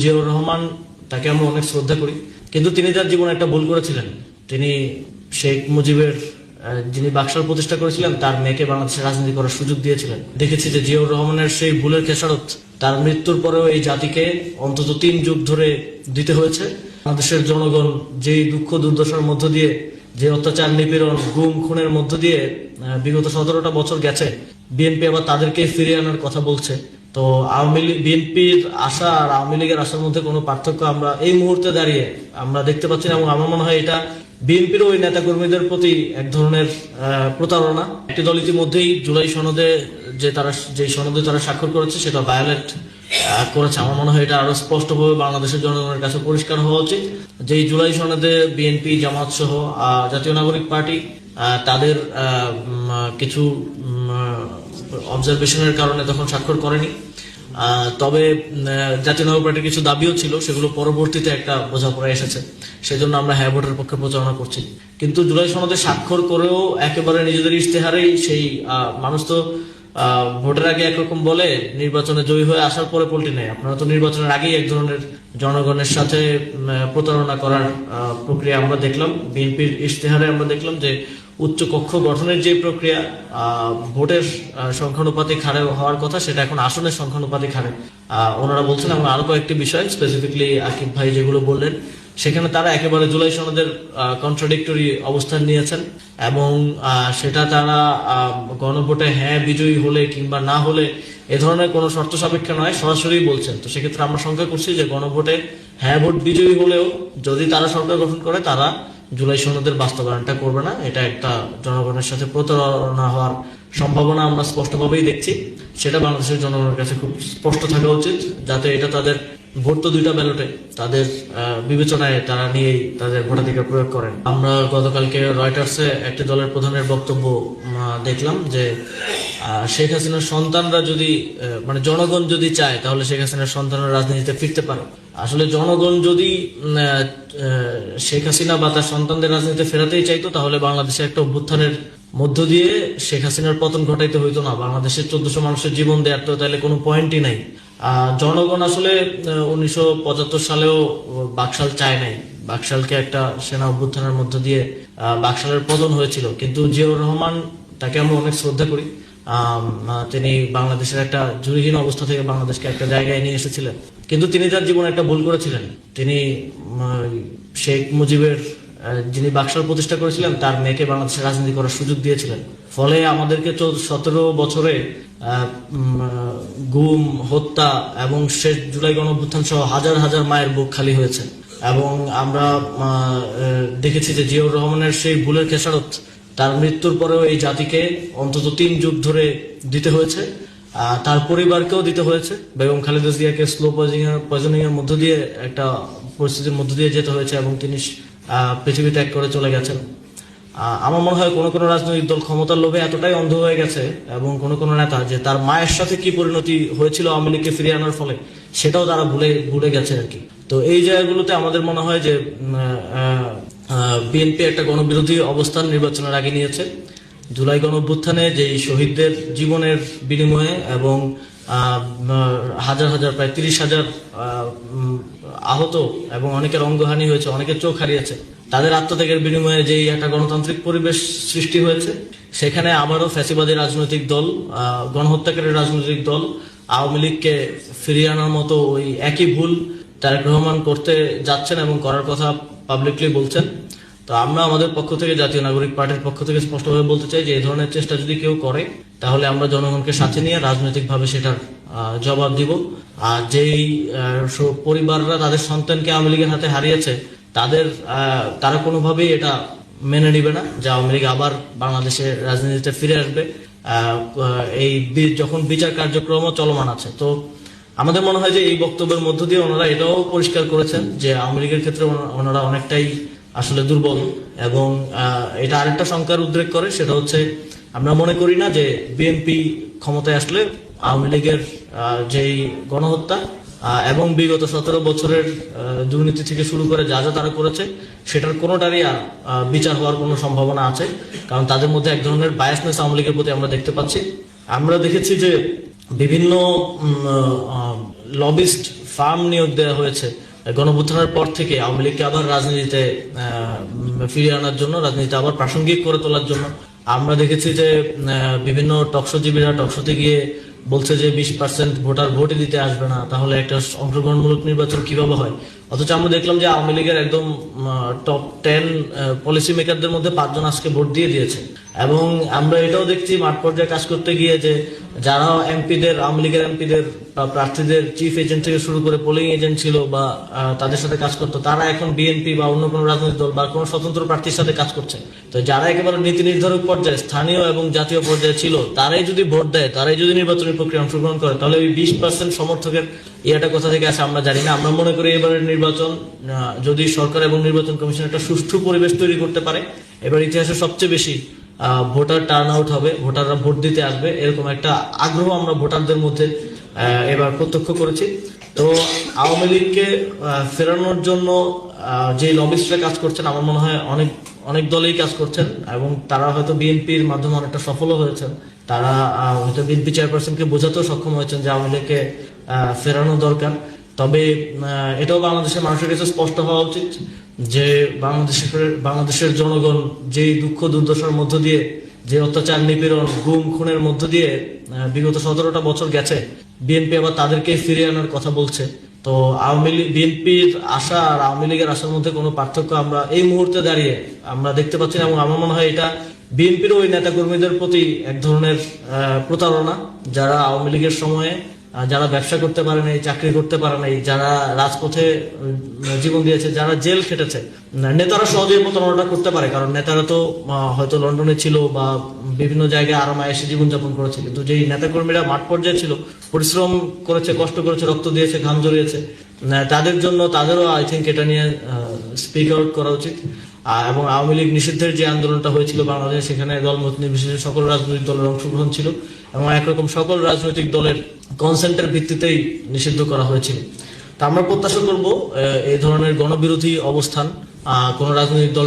জিয়াউর রহমান তাকে আমরা অনেক শ্রদ্ধা করি। কিন্তু তিনি তার জীবনে একটা ভুল করেছিলেন। তিনি শেখ মুজিবের যিনি বাকশাল প্রতিষ্ঠা করেছিলেন, তার মেয়েকে বাংলাদেশের রাজনীতি করার সুযোগ দিয়েছিলেন। দেখেছি যে জিয়াউর রহমানের সেই ভুলের খেসারত তার মৃত্যুর পরেও এই জাতিকে অন্তত তিন যুগ ধরে দিতে হয়েছে। বাংলাদেশের জনগণ যেই দুঃখ দুর্দশার মধ্য দিয়ে, যে অত্যাচার, নিপীড়ন, গুম, খুনের মধ্য দিয়ে বিগত সতেরোটা বছর গেছে। বিএনপি আবার তাদেরকে ফিরিয়ে আনার কথা বলছে। তো আওয়ামী লীগ বিএনপির আশা আর আওয়ামী লীগের আশার মধ্যে কোনো পার্থক্য আমরা এই মুহূর্তে দাঁড়িয়ে আমরা দেখতে পাচ্ছি না এবং আমার মনে হয় এটা বিএনপির ওই নেতা কর্মীদের প্রতি এক ধরনের প্রতারণা। একটি দল ইতিমধ্যেই জুলাই সনদে যে তারা যে সনদে তারা স্বাক্ষর করেছে সেটা ভায়োলেট করেছে। আমার মনে হয় এটা আরও স্পষ্টভাবে বাংলাদেশের জনগণের কাছে পরিষ্কার হওয়া উচিত। যে জুলাই সনদে বিএনপি, জামাত সহ জাতীয় নাগরিক পার্টি তাদের কিছু অবজারভেশনের কারণে তখন স্বাক্ষর করেনি। তবে জাতীয় নাগরিক পার্টির কিছু দাবিও ছিল, সেগুলো পরবর্তীতে একটা বোঝাপড়া এসেছে। সেজন্য আমরা হ্যাঁ ভোটের পক্ষে প্রচারণা করছি। কিন্তু জুলাই সনদে স্বাক্ষর করেও একেবারে নিজেদের ইশতেহারেই সেই মানুষ তো ভোটের আগে একরকম বলে নির্বাচনে জয়ী হয়ে আসার পরে পল্টি নেয়। আপনারা তো নির্বাচনের আগেই এক ধরনের জনগণের সাথে প্রতারণা করার প্রক্রিয়া আমরা দেখলাম। বিএনপির ইশতেহারে আমরা দেখলাম যে উচ্চ কক্ষ গঠনের যে প্রক্রিয়া ভোটের আহ, সংখ্যানুপাতিক হারে হওয়ার কথা সেটা এখন আসনের সংখ্যানুপাতিক আহ, ওনারা বলছেন এবং আরও কয়েকটি বিষয় স্পেসিফিকলি আকিব ভাই যেগুলো বললেন সেখানে তারা একেবারে জুলাই সনদের কন্ট্রাডিক্টরি অবস্থান নিয়েছেন এবং সেটা তারা গণভোটে হ্যাঁ বিজয়ী হলে কিংবা না হলে এ ধরনের কোনো শর্ত সাপেক্ষে নয় সরাসরি বলছেন। তো সেক্ষেত্রে আমরা শঙ্কা করছি যে গণভোটে হ্যাঁ ভোট বিজয়ী হলেও যদি তারা সরকার গঠন করে তারা জুলাই সনদের বাস্তবায়নটা করবে না। এটা একটা জনগণের সাথে প্রতারণা হওয়ার সম্ভাবনা আমরা স্পষ্টভাবেই দেখছি। সেটা বাংলাদেশের জনগণের কাছে খুব স্পষ্ট থাকা উচিত, যাতে এটা তাদের ভোট তো দুইটা ব্যালটে তাদের বিবেচনায় তারা নিয়েই তাদের ভোটাধিকার প্রয়োগ করেন আমরা গতকালকে রয়টার্সে একটি দলের প্রধানের বক্তব্য দেখলাম যে শেখ হাসিনার সন্তানরা যদি মানে জনগণ যদি চায়, তাহলে শেখ হাসিনার সন্তানরা রাজনীতিতে ফিরতে পারে। আসলে জনগণ যদি শেখ হাসিনা বা তার সন্তানদের রাজনীতিতে ফেরাতেই চাইতো, তাহলে বাংলাদেশে একটা অভ্যুত্থানের মধ্য দিয়ে শেখ হাসিনার পতন ঘটাইতে হইতো না। বাংলাদেশের চোদ্দশো মানুষের জীবন দেওয়ার তো তাহলে কোনো পয়েন্টই নাই। জনগণ আসলে উনিশশো পঁচাত্তর সালেও বাকশাল চায় নাই। বাকশালকে একটা সেনা অভ্যুত্থানের মধ্য দিয়ে বাকশালের পতন হয়েছিল। কিন্তু জিয়াউর রহমান, তাকে আমরা অনেক শ্রদ্ধা করি তিনি বাংলাদেশের একটা জুরিহীন অবস্থা থেকে বাংলাদেশকে একটা জায়গায় নিয়ে এসেছিলেন। কিন্তু তিনি তার জীবনে একটা ভুল করেছিলেন। তিনি শেখ মুজিবের যিনি বাকশাল প্রতিষ্ঠা করেছিলেন, তার মেয়েকে বাংলাদেশের রাজনীতি করার সুযোগ দিয়েছিলেন। ফলে আমাদেরকে সতেরো বছরে গুম, হত্যা এবং শেষ জুলাই গণঅভ্যুত্থান সহ হাজার হাজার মায়ের বুক খালি হয়েছে। এবং আমরা দেখেছি যে জিয়াউর রহমানের সেই ভুলের খেসারত তার মৃত্যুর পরেও এই জাতিকে অন্তত তিন যুগ ধরে দিতে হয়েছে। তার পরিবারকেও দিতে হয়েছে। বেগম খালেদা জিয়াকে স্লো পয়জনিং এর মধ্য দিয়ে একটা পরিস্থিতির মধ্য দিয়ে যেতে হয়েছে এবং তিনি পৃথিবী ত্যাগ করে চলে গেছেন। আমার মনে হয় কোনো কোনো রাজনৈতিক দল ক্ষমতার লোভে এতটাই অন্ধ হয়ে গেছে এবং কোনো কোনো নেতা যে তার মায়ের সাথে কি পরিণতি হয়েছিল আওয়ামী লীগকে ফিরিয়ে আনার ফলে, সেটাও তারা ভুলে ভুলে গেছে আর কি। তো এই জায়গাগুলোতে আমাদের মনে হয় যে বিএনপি একটা গণবিরোধী অবস্থান নির্বাচনের আগে নিয়েছে। জুলাই গণ অভ্যুত্থানে শহীদদের জীবনের বিনিময়ে এবং হাজার হাজার, প্রায় তিরিশ হাজার আহত এবং অনেকের অঙ্গহানি হয়েছে, অনেকের চোখ হারিয়েছে তাদের আত্মত্যাগের বিনিময়ে যেই একটা গণতান্ত্রিক পরিবেশ সৃষ্টি হয়েছে, সেখানে আবারও ফ্যাসিবাদী রাজনৈতিক দল গণহত্যাকারী রাজনৈতিক দল আওয়ামী লীগকে ফিরিয়ে আনার মতো ওই একই ভুল তারেক রহমান করতে যাচ্ছেন এবং করার কথা পাবলিকলি বলছেন। তো আমরা আমাদের পক্ষ থেকে, জাতীয় নাগরিক পার্টির পক্ষ থেকে স্পষ্টভাবে বলতে চাই যে এই ধরনের চেষ্টা যদি কেউ করে, তাহলে আমরা জনগণকে সাথে নিয়ে রাজনৈতিকভাবে সেটার জবাব দিব। আর যেই পরিবাররা তাদের সন্তানকে আওয়ামী লীগের হাতে হারিয়েছে তাদের তারা কোনোভাবেই এটা মেনে নিবে না যে আওয়ামী লীগ আবার বাংলাদেশের রাজনীতিতে ফিরে আসবে। এই যখন বিচার কার্যক্রম চলমান আছে। তো আমাদের মনে হয় যে এই বক্তব্যের মধ্য দিয়ে ওনারা এটাও পরিষ্কার করেছেন যে আওয়ামী লীগের ক্ষেত্রে ওনারা অনেকটাই আসলে দুর্বল এবং এটা আরেকটা সংখ্যার উদ্রেক করে, সেটা হচ্ছে আমরা মনে করি না যে বিএনপি ক্ষমতায় আসলে আওয়ামী লীগের যেই গণহত্যা এবং বিগত সতেরো বছরের দুর্নীতি থেকে শুরু করে যা যা তারা করেছে সেটার কোনোটারই আর, বিচার হওয়ার কোনো সম্ভাবনা আছে। কারণ তাদের মধ্যে এক ধরনের বায়াসনেস আওয়ামী লীগের প্রতি আমরা দেখতে পাচ্ছি। আমরা দেখেছি যে বিভিন্ন লবিস্ট ফার্ম নিয়োগ দেওয়া হয়েছে। গণভুত্থানের পর থেকে আওয়ামী লীগকে আবার রাজনীতিতে ফিরিয়ে আনার জন্য রাজনীতিতে আবার প্রাসঙ্গিক করে তোলার জন্য। আমরা দেখেছি যে বিভিন্ন টকশোজীবীরা টকশোতে গিয়ে বলছে যে বিশ পার্সেন্ট ভোটার ভোটই দিতে আসবে না, তাহলে একটা অংশগ্রহণমূলক নির্বাচন কীভাবে হয়? অথচ আমরা দেখলাম যে আওয়ামী লীগের একদম টপ টেন পলিসি মেকারদের মধ্যে পাঁচজন আজকে ভোট দিয়ে দিয়েছে। এবং আমরা এটাও দেখছি মাঠ পর্যায়ে কাজ করতে গিয়ে যে যারা এমপিদের, আওয়ামী লীগের এমপিদের প্রার্থীদের চিফ এজেন্ট থেকে শুরু করে পোলিং এজেন্ট ছিল বা তাদের সাথে কাজ করতো, তারা এখন বিএনপি বা অন্য কোনো রাজনৈতিক দল বা কোনো স্বতন্ত্র প্রার্থীর সাথে কাজ করছে। তো যারা একেবারে নীতি নির্ধারক পর্যায়ে, স্থানীয় এবং জাতীয় পর্যায়ে ছিল, তারাই যদি ভোট দেয়, তারাই যদি নির্বাচনী প্রক্রিয়া অংশগ্রহণ করে, তাহলে ওই বিশ পার্সেন্ট সমর্থকের ইয়েটা কোথা থেকে আসে আমরা জানি না। আমরা মনে করি এবারের নির্বাচন যদি সরকার এবং নির্বাচন কমিশন একটা সুষ্ঠু পরিবেশ তৈরি করতে পারে, এবার ইতিহাসে সবচেয়ে বেশি ভোটার টার্ন আউট হবে, ভোটাররা ভোট দিতে আসবে, এরকম একটা আগ্রহ আমরা ভোটারদের মধ্যে এবার প্রত্যক্ষ করেছি। তো আওয়ামী লীগকে ফেরানোর জন্য যে লবিস্টরা কাজ করছেন, আমার মনে হয় অনেক অনেক দলেই কাজ করছেন, এবং তারা হয়তো বিএনপির মাধ্যমে অনেকটা সফলও হয়েছেন। তারা হয়তো বিএনপি চেয়ারপারসনকে বোঝাতেও সক্ষম হয়েছেন যে আওয়ামী লীগকে ফেরানো দরকার। তবে এটাও বাংলাদেশের মানুষের কাছে স্পষ্ট হওয়া উচিত যে বাংলাদেশের বাংলাদেশের জনগণ যেই দুঃখ দুর্দশার মধ্য দিয়ে, যে অত্যাচার, নিপীড়ন, গুম, খুনের মধ্য দিয়ে বিগত সতেরোটা বছর গেছে, বিএনপি আবার তাদেরকে ফিরিয়ে আনার কথা বলছে। তো আওয়ামী লীগ, বিএনপির আশা আর আওয়ামী লীগের আশার মধ্যে কোনো পার্থক্য আমরা এই মুহূর্তে দাঁড়িয়ে আমরা দেখতে পাচ্ছি না এবং আমার মনে হয় এটা বিএনপির ওই নেতাকর্মীদের প্রতি এক ধরনের প্রতারণা, যারা আওয়ামী লীগের সময়ে যারা ব্যবসা করতে পারে নাই, চাকরি করতে পারে নাই, যারা রাজপথে জীবন দিয়েছে, যারা জেল খেটেছে, নেতারা সহজেই প্রতারণাটা করতে পারে, কারণ নেতারা তো হয়তো লন্ডনে ছিল বা বিভিন্ন জায়গায় আরামায় এসে জীবনযাপন করেছে কিন্তু যেই নেতাকর্মীরা মাঠ পর্যায়ে ছিল, পরিশ্রম করেছে, কষ্ট করেছে, রক্ত দিয়েছে, ঘাম জড়িয়েছে তাদের জন্য তাদেরও আই থিঙ্ক এটা নিয়ে স্পিক আউট করা উচিত। এবং আওয়ামী লীগ নিষিদ্ধের যে আন্দোলনটা হয়েছিল বাংলাদেশে, সেখানে দলমত নির্বিশেষে সকল রাজনৈতিক দলের অংশগ্রহণ ছিল। এবং একরকম সকল রাজনৈতিক দলের কনসেন্টের ভিত্তিতেই নিষিদ্ধ করা হয়েছিল তা আমরা প্রত্যাশা করব এই ধরনের গণবিরোধী অবস্থান কোন রাজনৈতিক দল